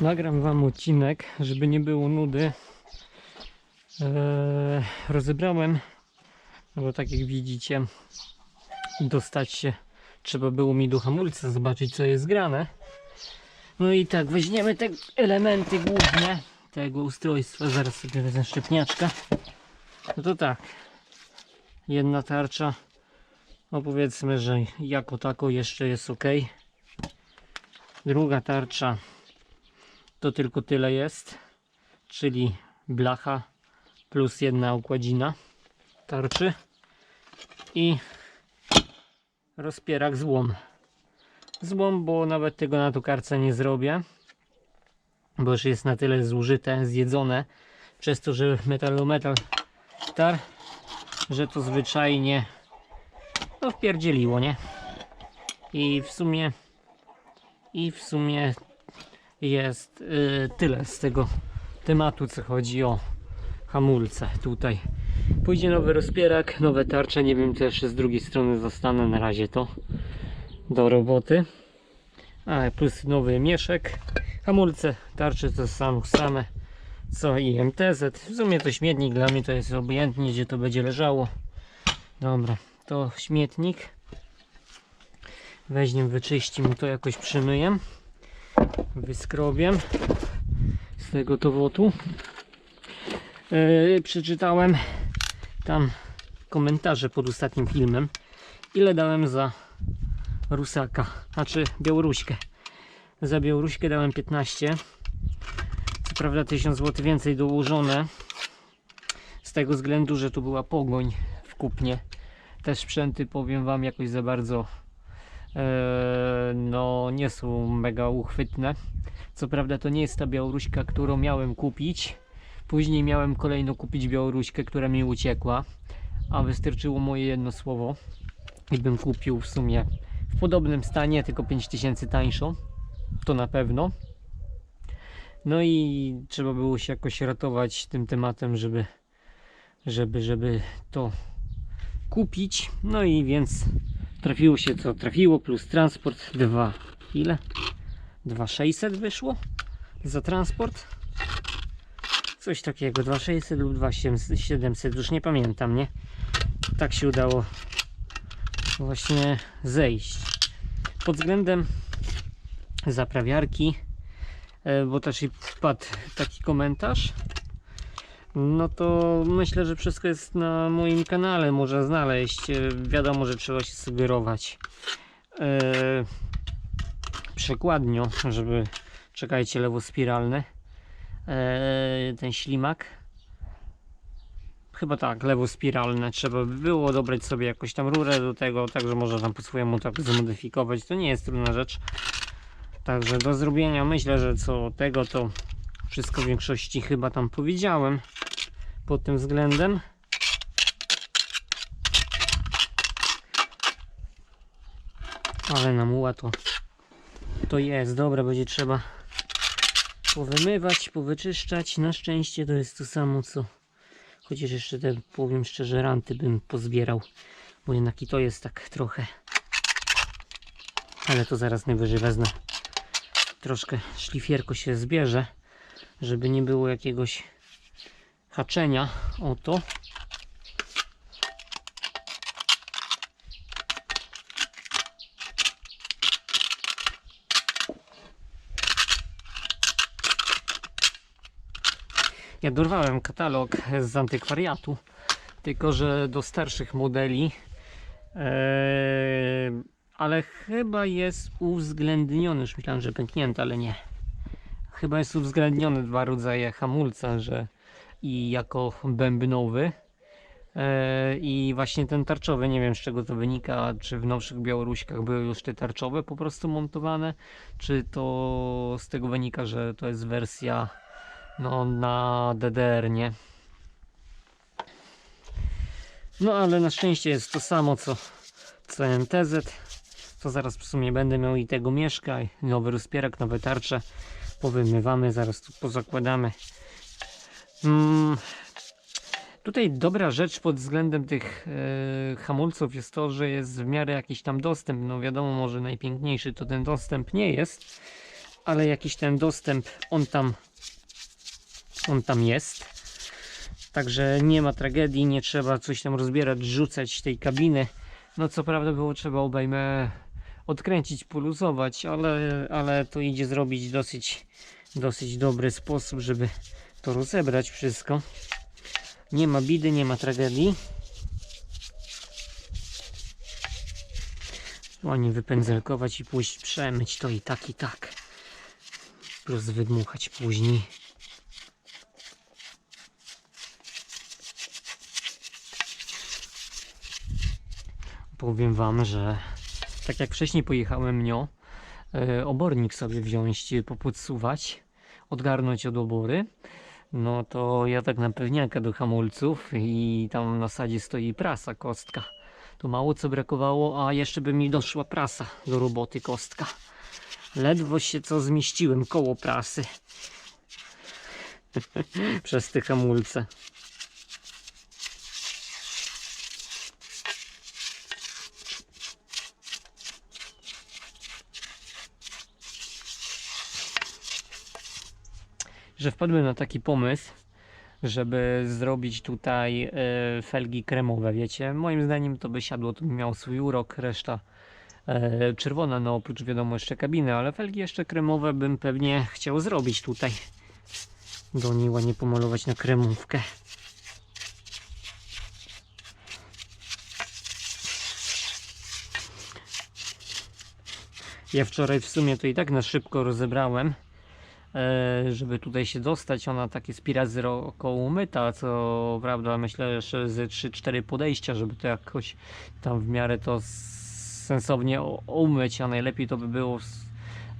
Nagram wam odcinek, żeby nie było nudy. Eee, rozebrałem, no bo tak jak widzicie, dostać się trzeba było mi do hamulca, zobaczyć co jest grane. No i tak, weźmiemy te elementy główne tego ustrojstwa. Zaraz sobie wezmę szczepniaczka. No to tak, jedna tarcza. No powiedzmy, że jako tako jeszcze jest ok. Druga tarcza to tylko tyle jest, czyli blacha plus jedna układzina tarczy i rozpierak złom. Złom, bo nawet tego na tokarce nie zrobię, bo już jest na tyle zużyte, zjedzone przez to, że metalometal tar, że to zwyczajnie no wpierdzieliło, nie? I w sumie i w sumie jest y, tyle z tego tematu, co chodzi o hamulce tutaj. Pójdzie nowy rozpierak, nowe tarcze, nie wiem jeszcze z drugiej strony zostanę, na razie to do roboty. A, plus nowy mieszek. Hamulce, tarcze to są same co i MTZ. W sumie to śmietnik dla mnie to jest obojętnie gdzie to będzie leżało. Dobra, to śmietnik. Weźmiem, wyczyścimy to jakoś przymyję. Wyskrobię z tego towotu. Yy, przeczytałem tam komentarze pod ostatnim filmem. Ile dałem za Rusaka, znaczy Białoruśkę. Za Białoruśkę dałem 15. Co prawda 1000 zł więcej dołożone. Z tego względu, że tu była pogoń w kupnie. Te sprzęty powiem Wam jakoś za bardzo e, no nie są mega uchwytne. Co prawda to nie jest ta Białoruśka, którą miałem kupić. Później miałem kolejno kupić Białoruśkę, która mi uciekła. A wystarczyło moje jedno słowo. I bym kupił w sumie w podobnym stanie, tylko 5000 tańszą. To na pewno. No i trzeba było się jakoś ratować tym tematem, żeby, żeby, żeby to kupić. No i więc trafiło się co trafiło, plus transport 2. Ile? 2600 wyszło za transport. Coś takiego, 2600 lub 2700, już nie pamiętam, nie? Tak się udało właśnie zejść. Pod względem zaprawiarki, e, bo też i wpadł taki komentarz, no to myślę, że wszystko jest na moim kanale, można znaleźć. E, Wiadomo, że trzeba się sugerować e, przekładnią, żeby, czekajcie, lewospiralne, e, ten ślimak. Chyba tak, lewospiralne. Trzeba by było dobrać sobie jakoś tam rurę do tego, także można tam po swojemu tak zmodyfikować. To nie jest trudna rzecz. Także do zrobienia myślę, że co tego to wszystko w większości chyba tam powiedziałem pod tym względem. Ale na muła to to jest, dobra, będzie trzeba powymywać, powyczyszczać. Na szczęście to jest to samo co chociaż jeszcze te powiem szczerze ranty bym pozbierał, bo jednak i to jest tak trochę ale to zaraz najwyżej wezmę troszkę szlifierko się zbierze żeby nie było jakiegoś haczenia o to Ja dorwałem katalog z antykwariatu, tylko że do starszych modeli, eee, ale chyba jest uwzględniony, już myślałem, że pęknięty, ale nie. Chyba jest uwzględnione dwa rodzaje hamulca, że i jako bębnowy eee, i właśnie ten tarczowy, nie wiem z czego to wynika, czy w nowszych Białoruśkach były już te tarczowe po prostu montowane, czy to z tego wynika, że to jest wersja no na DDR, nie? No ale na szczęście jest to samo co, co MTZ. To zaraz w sumie będę miał i tego mieszka, i nowy rozpierak, nowe tarcze. Powymywamy, zaraz tu pozakładamy. Mm, tutaj dobra rzecz pod względem tych e, hamulców jest to, że jest w miarę jakiś tam dostęp. No wiadomo, może najpiękniejszy to ten dostęp nie jest, ale jakiś ten dostęp on tam on tam jest. Także nie ma tragedii, nie trzeba coś tam rozbierać, rzucać tej kabiny. No co prawda było trzeba obejmę odkręcić, poluzować, ale, ale to idzie zrobić dosyć, dosyć dobry sposób, żeby to rozebrać wszystko. Nie ma bidy, nie ma tragedii. Ładnie wypędzelkować i pójść przemyć to i tak i tak. Plus wydmuchać później. Powiem wam, że tak jak wcześniej pojechałem nią, e, obornik sobie wziąć, popodsuwać, odgarnąć od obory, no to ja tak na pewniaka do hamulców i tam na sadzie stoi prasa, kostka. Tu mało co brakowało, a jeszcze by mi doszła prasa do roboty, kostka. Ledwo się co zmieściłem koło prasy. Przez te hamulce. Że wpadłem na taki pomysł, żeby zrobić tutaj e, felgi kremowe, wiecie. Moim zdaniem to by siadło, to by miał swój urok, reszta e, czerwona, no oprócz wiadomo jeszcze kabiny, ale felgi jeszcze kremowe bym pewnie chciał zrobić tutaj. Do niej ładnie pomalować na kremówkę. Ja wczoraj w sumie to i tak na szybko rozebrałem żeby tutaj się dostać. Ona tak jest pi razy ro- około umyta, co prawda myślę, że ze 3-4 podejścia, żeby to jakoś tam w miarę to sensownie umyć, a najlepiej to by było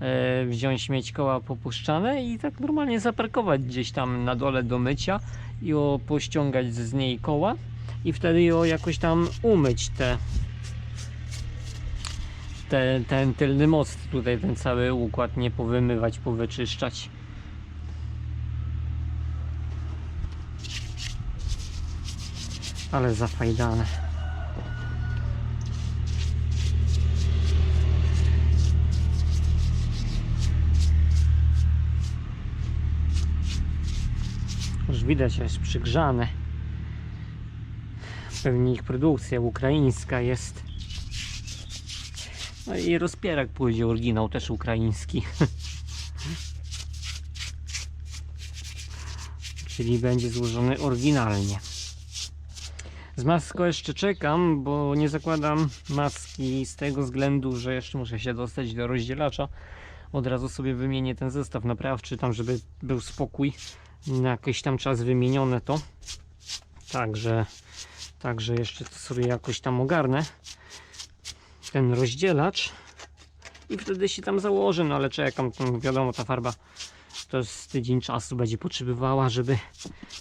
e, wziąć mieć koła popuszczane i tak normalnie zaparkować gdzieś tam na dole do mycia i pościągać z niej koła i wtedy ją jakoś tam umyć te te, ten tylny most tutaj, ten cały układ nie powymywać, powyczyszczać. Ale zafajdane. Już widać, jest przygrzane. Pewnie ich produkcja ukraińska jest. No i rozpierak pójdzie oryginał też ukraiński. Czyli będzie złożony oryginalnie. Z maską jeszcze czekam, bo nie zakładam maski z tego względu, że jeszcze muszę się dostać do rozdzielacza. Od razu sobie wymienię ten zestaw naprawczy, tam żeby był spokój. Na jakiś tam czas wymienione to. Także, także jeszcze to sobie jakoś tam ogarnę ten rozdzielacz i wtedy się tam założę, no ale czekam, wiadomo ta farba to z tydzień czasu będzie potrzebowała, żeby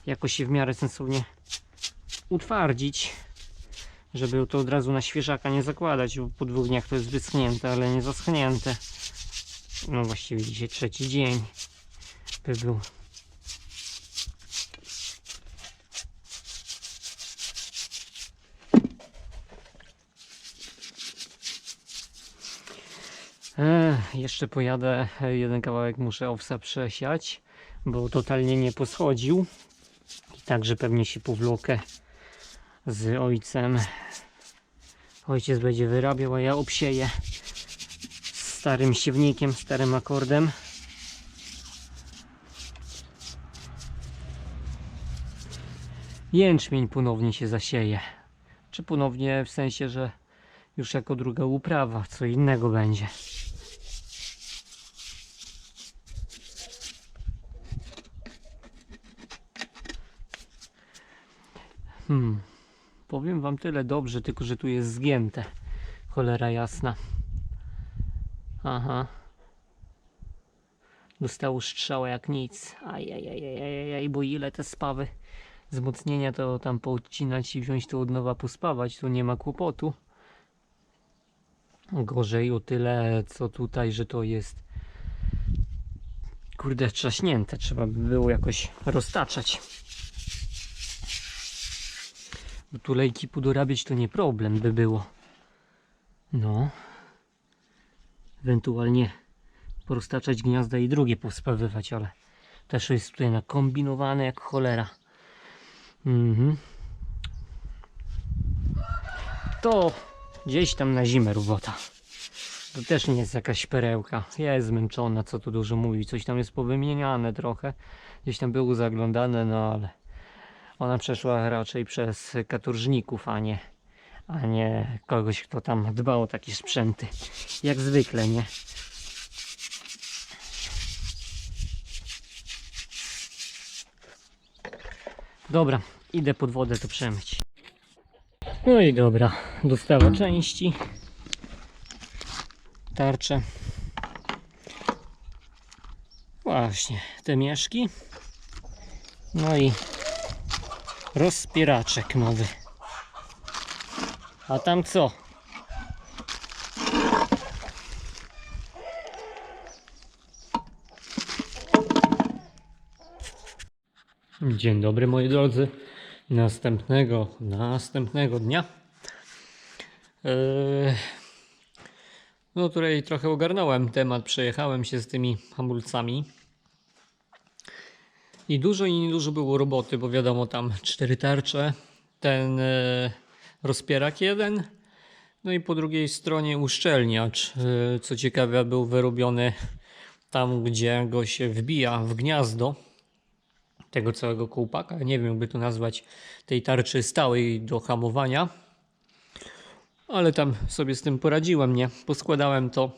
jakoś się w miarę sensownie utwardzić, żeby to od razu na świeżaka nie zakładać, bo po dwóch dniach to jest wyschnięte, ale nie zaschnięte. No właściwie dzisiaj trzeci dzień by był. Jeszcze pojadę, jeden kawałek muszę owsa przesiać, bo totalnie nie poschodził. I także pewnie się powlokę z ojcem. Ojciec będzie wyrabiał, a ja obsieję starym siewnikiem, starym akordem. Jęczmień ponownie się zasieje. Czy ponownie w sensie, że już jako druga uprawa, co innego będzie. Hmm. Powiem wam tyle dobrze, tylko że tu jest zgięte. Cholera jasna. Aha. Dostało strzała jak nic. Ajajajajajaj, bo ile te spawy wzmocnienia to tam poodcinać i wziąć to od nowa pospawać, tu nie ma kłopotu. Gorzej o tyle, co tutaj, że to jest kurde trzaśnięte. Trzeba by było jakoś roztaczać. Bo tu lejki podorabiać to nie problem by było. No. Ewentualnie poroztaczać gniazda i drugie pospawywać, ale też jest tutaj nakombinowane jak cholera. Mhm. To gdzieś tam na zimę robota. To też nie jest jakaś perełka. Jest zmęczona, co tu dużo mówić. Coś tam jest powymieniane trochę. Gdzieś tam było zaglądane, no ale ona przeszła raczej przez katorżników, a nie, a nie kogoś, kto tam dbał o takie sprzęty. Jak zwykle, nie? Dobra, idę pod wodę to przemyć. No i dobra, dostawa części. Tarcze. Właśnie, te mieszki. No i rozpieraczek nowy. A tam co? Dzień dobry moi drodzy. Następnego, następnego dnia. Eee, no tutaj trochę ogarnąłem temat, przejechałem się z tymi hamulcami. I dużo i niedużo było roboty, bo wiadomo tam cztery tarcze, ten e, rozpierak jeden, no i po drugiej stronie uszczelniacz. E, co ciekawe był wyrobiony tam, gdzie go się wbija w gniazdo tego całego kołpaka. Nie wiem, jakby to nazwać tej tarczy stałej do hamowania. Ale tam sobie z tym poradziłem, nie? Poskładałem to.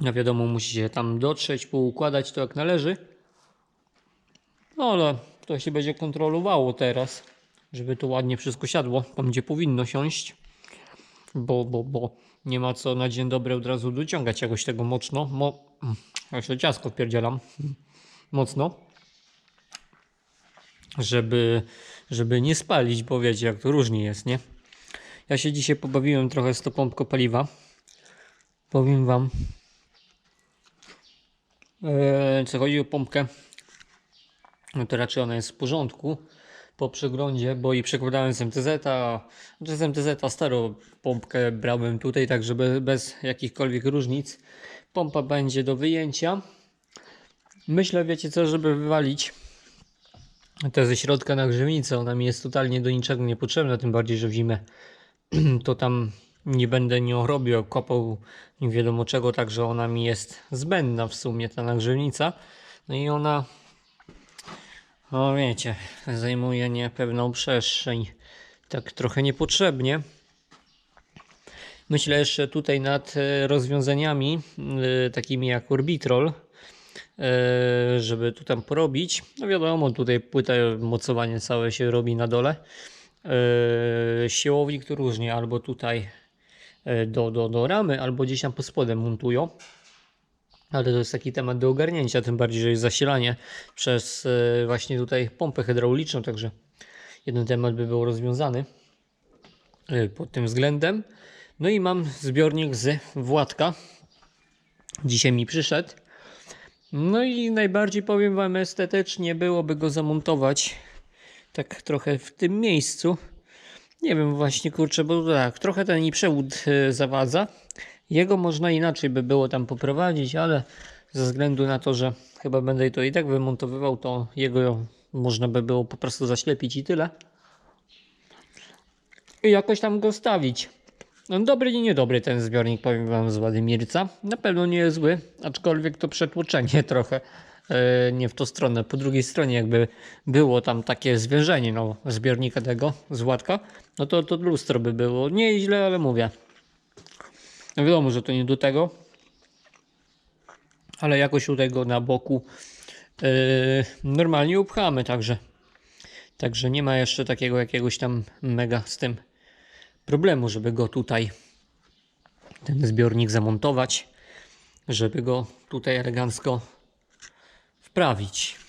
No wiadomo, musi się tam dotrzeć, poukładać to jak należy. No ale to się będzie kontrolowało teraz, żeby to ładnie wszystko siadło, tam gdzie powinno siąść. Bo, bo, bo nie ma co na dzień dobry od razu dociągać jakoś tego mocno. Mo... Ja się ciasko wpierdzielam. Mocno żeby, żeby nie spalić, bo wiecie jak to różnie jest, nie? Ja się dzisiaj pobawiłem trochę z tą pompką paliwa. Powiem wam, eee, co chodzi o pompkę, no to raczej ona jest w porządku po przeglądzie, bo i przekładałem z MTZ, a z MTZ starą pompkę brałem tutaj, tak żeby bez jakichkolwiek różnic. Pompa będzie do wyjęcia. Myślę, wiecie co, żeby wywalić te ze środka na grzewnicę, ona mi jest totalnie do niczego niepotrzebna, tym bardziej, że w zimę to tam nie będę nią robił, kopał nie wiadomo czego, także ona mi jest zbędna w sumie, ta nagrzewnica. No i ona, no wiecie, zajmuje niepewną przestrzeń, tak trochę niepotrzebnie. Myślę jeszcze tutaj nad e, rozwiązaniami e, takimi jak Orbitrol, e, żeby tu tam porobić. No wiadomo, tutaj płyta mocowanie całe się robi na dole. Siłownik to różnie, albo tutaj do, do, do ramy, albo gdzieś tam pod spodem montują. Ale to jest taki temat do ogarnięcia, tym bardziej, że jest zasilanie przez e, właśnie tutaj pompę hydrauliczną, także jeden temat by był rozwiązany e, pod tym względem. No i mam zbiornik z Władka. Dzisiaj mi przyszedł. No i najbardziej powiem Wam estetycznie byłoby go zamontować tak trochę w tym miejscu. Nie wiem właśnie kurczę, bo tak, trochę ten i przewód e, zawadza. Jego można inaczej by było tam poprowadzić, ale ze względu na to, że chyba będę to i tak wymontowywał, to jego można by było po prostu zaślepić i tyle. I jakoś tam go stawić. No dobry i niedobry ten zbiornik, powiem wam z Władimirca. Na pewno nie jest zły, aczkolwiek to przetłoczenie trochę e, nie w tą stronę. Po drugiej stronie jakby było tam takie zwierzenie no, zbiornika tego z Władka, no to, to lustro by było. Nie źle, ale mówię. No wiadomo, że to nie do tego, ale jakoś u tego na boku e, normalnie upchamy, także Także nie ma jeszcze takiego jakiegoś tam mega z tym problemu, żeby go tutaj, ten zbiornik zamontować, żeby go tutaj elegancko wprawić.